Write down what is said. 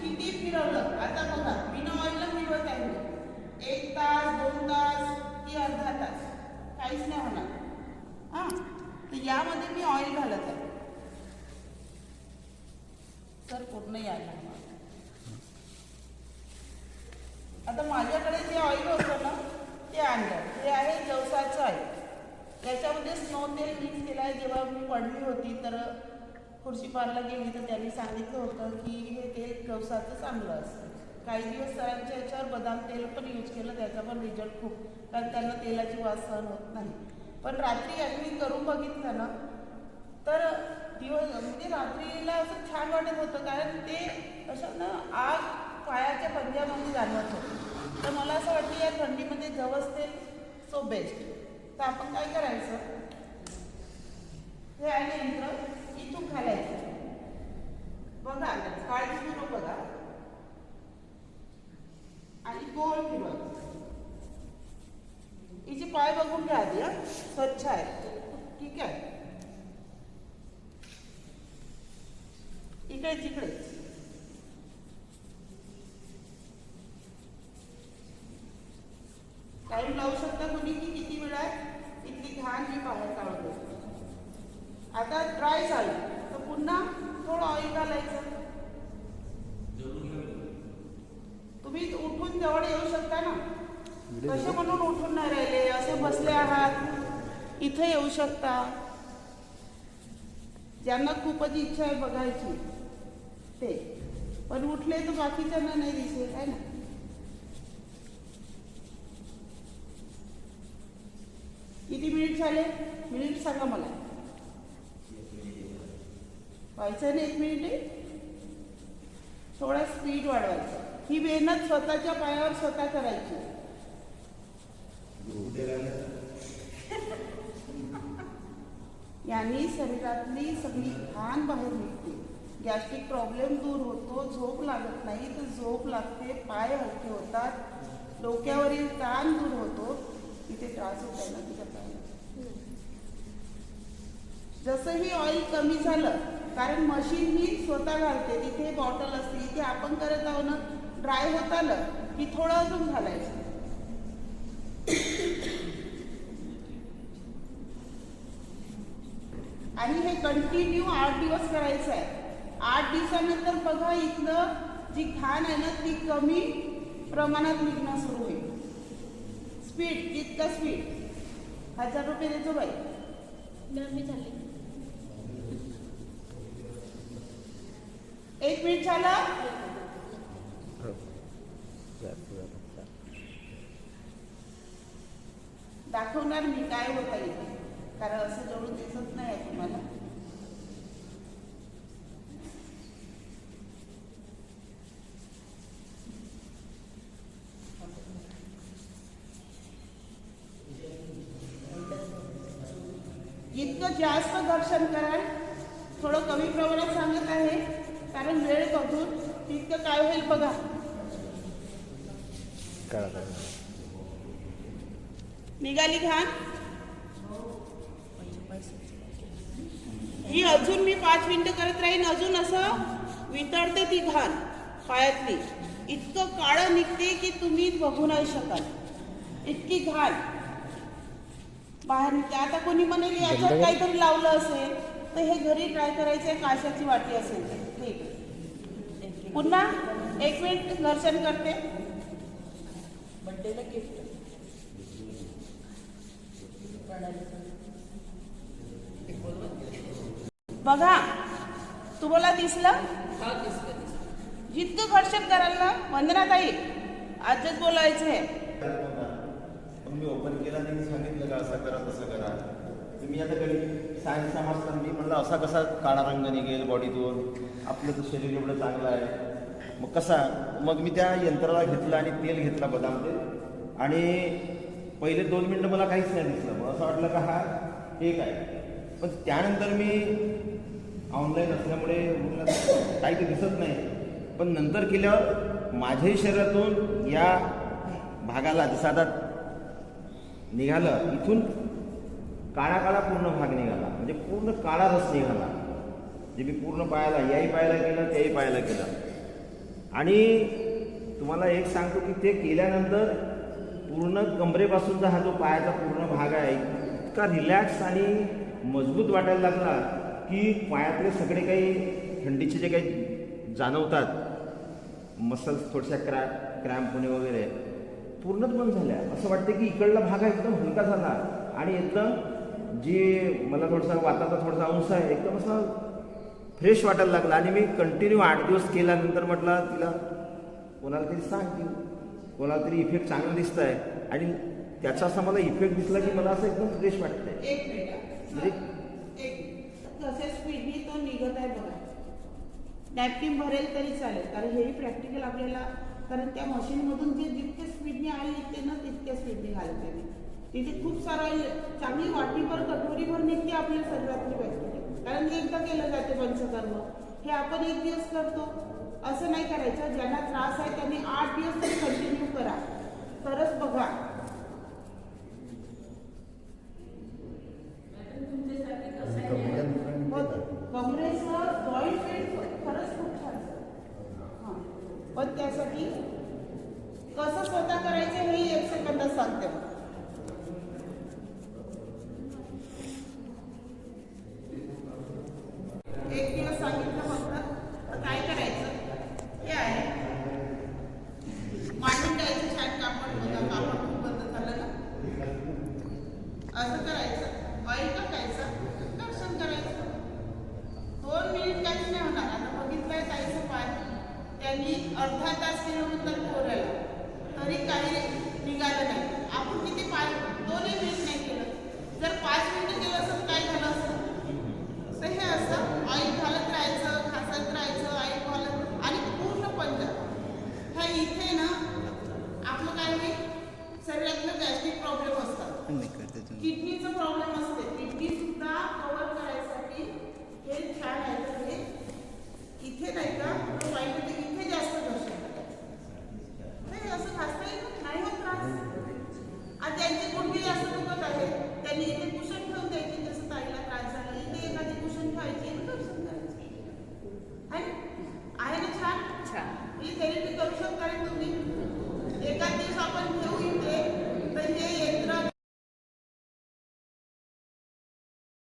किती फिरवलं? आता बघा बिना ऑइलला फिरवत आहे एक तास दोन तास की अर्धा तास. काहीच नाही होणार. हां तर यामध्ये मी ऑइल घालत आहे. तर पूर्ण यायला आता माझ्याकडे जे ऑइल होतं ना ते आणलं हे आहे जवसाचं ऑइल त्याच्यामध्ये स्नो तेल मिक्स केलं आहे जेव्हा मी पडली होती तर खुर्शी पारला गेली तर त्यांनी सांगितलं होतं की हे तेल जवसाचं चांगलं असतं. काही दिवस सरांच्या याच्यावर बदाम तेल पण यूज केलं त्याचा पण रिझल्ट खूप. कारण त्यांना तेलाची वास सहन होत नाही. पण रात्री यांनी करून बघितलं ना तर दिवस म्हणजे रात्रीला असं छान वाटत होतं. कारण ते असं ना आग पायाच्या पंजामध्ये जाणवत होतं. तर मला असं वाटतं या थंडीमध्ये जवस तेल सो बेस्ट तर आपण काय करायचं? हे आहे यंत्र इथून घालायचं बघा काळजीपूर्वक बघा आणि गोल फिरवायचं हिचे पाय बघून घ्या आधी हं. स्वच्छ आहे ठीक आहे इकडे तिकडे. टाइम लावू शकता तुम्ही की किती वेळात इथली घाण मी बाहेर काढतो आता ड्राय झाली. तर पुन्हा थोडं ऑइल घालायचं. तुम्ही उठून जवळ येऊ शकता ना. कसे म्हणून उठून नाही राहिले? असे बसले आहात. इथे येऊ शकता. ज्यांना खूपच इच्छा आहे बघायची. ते पण उठले तर बाकीच्यांना नाही दिसेल आहे ना? किती मिनिट झाले? मिनिट सांगा मला. व्हायचं नाही एक मिनिट थोडा स्पीड वाढवायचा. ही मेहनत स्वतःच्या पायावर स्वतः करायची. यांनी शरीरातली सगळी घाण बाहेर निघते. गॅस्ट्रिक प्रॉब्लेम दूर होतो झोप लागत नाही तर झोप लागते पाय हलके होतात डोक्यावरील ताण दूर होतो इथे त्रास होत जसं ना तुझ्या ऑइल कमी झालं कारण मशीन ही स्वतः घालते तिथे बॉटल असते इथे आपण करत आहोत ना ड्राय होत आलं की थोडं अजून घालायचं. आणि हे कंटिन्यू आठ दिवस करायचं आहे. आठ दिवसानंतर बघा इथलं जी घाण आहे ना ती कमी प्रमाणात निघणं सुरू होईल. स्पीड जितकं स्पीड हजार रुपये देतो बाई. एक मिनिट झालं? दाखवणार मी काय होता इथे कारण असं जवळून दिसत नाही आहे तुम्हाला. जितकं जास्त घर्षण कराल थोडं कमी प्रमाणात सांगत आहे कारण वेळ बघून तितकं काय होईल बघा. निघाली घाण ही अजून मी पाच मिनिटं करत राहीन अजून असं वितळते ती घाण पायातली. इतकं काळं निघते की तुम्ही बघू नाही शकाल. इतकी घाण. बाहेर निघते आता कोणी म्हणेल याच्यात काहीतरी लावलं असेल तर हे घरी ट्राय करायचं आहे काशाची वाटी असेल. ठीक. पुन्हा एक मिनिट दर्शन करते. बड्डेला गिफ्ट बघा तुम्हाला दिसलं? जितकं घर्षण कराल ना वंदना ताई आजच बोलायचं आहे तुम्ही ओपन केला त्यांनी सांगितलं का असं करा तसं करा. तुम्ही मी आता घरी सायन्स समजता मी म्हणलं असा कसा काळा रंग निघेल बॉडीतून आपलं तर शरीर एवढं चांगलं आहे. मग कसा? मग मी त्या यंत्राला घेतलं आणि तेल घेतला बदाम तेल आणि पहिले दोन मिनटं मला काहीच नाही दिसलं. मग असं वाटलं का हा एक आहे पण त्यानंतर मी ऑनलाईन असल्यामुळे काही ते दिसत नाही. पण नंतर केल्यावर माझ्याही शरीरातून या भागाला जसं आता निघालं इथून काळा काळा पूर्ण भाग निघाला. म्हणजे पूर्ण काळा रस निघाला. जे मी पूर्ण पायाला याही पायाला केलं त्याही पायाला केलं आणि तुम्हाला एक सांगतो की ते केल्यानंतर पूर्ण कमरेपासूनचा हा जो पायाचा पूर्ण भाग आहे इतका रिलॅक्स आणि मजबूत वाटायला लागला की पायातले सगळे काही थंडीचे जे काही जाणवतात मसल्स थोडशा क्रॅ क्रॅम्प होणे वगैरे पूर्णच बंद झाल्या. असं वाटतं की इकडला भाग एकदम हलका झाला. आणि एकदम जे मला थोडासा वाताचा थोडासा अंश आहे एकदम असा फ्रेश वाटायला लागला. आणि मी कंटिन्यू आठ दिवस केल्यानंतर म्हटलं तिला कोणाला तरी सांग की कोणाला तरी इफेक्ट चांगला दिसत आहे आणि त्याचा असा मला इफेक्ट दिसला की मला असं एकदम फ्रेश वाटतंय. हा. म्हणजे स्पीडनी तो निघत आहे बघा. नॅपकिन भरेल तरी चालेल. कारण हेही प्रॅक्टिकल आपल्याला कारण त्या मशीनमधून जे जितके स्पीडने आले निघते ना तितक्या स्पीडने घालते मी तिथे खूप सारा चांगली वाटीभर कटोरीभर निघते आपल्या शरीरातली बॅक्टेरिया कारण एकदा केलं जाते पंचकर्म. हे आपण एक दिवस करतो. असं नाही करायचं. ज्यांना त्रास आहे त्यांनी आठ दिवस तरी कंटिन्यू करा. तरच बघा हो, कमरेचं जॉईंट पेन खरंच खूप छान हां पण त्यासाठी कसं स्वतः करायचं हे एक सेकंदात सांगते. एक दिवस सांगितलं फक्त काय करायचं? हे आहे. मांडून द्यायचं छान कापड बघा कापड खूप बंद झालं ना. असं करायचं ऑइल टाकायचं दर्शन करायचं. दोन मिनिट काहीच नाही होणार. आता बघितलंय ताईचं पाय. त्यांनी अर्धा तास केल्यानंतर पोरायला तरी काही निघालं नाही आपण किती पाय दोन्ही मिनिट नाही केलं. जर पाच मिनिटं केलं असतं तर काय झालं असतं? तर हे असं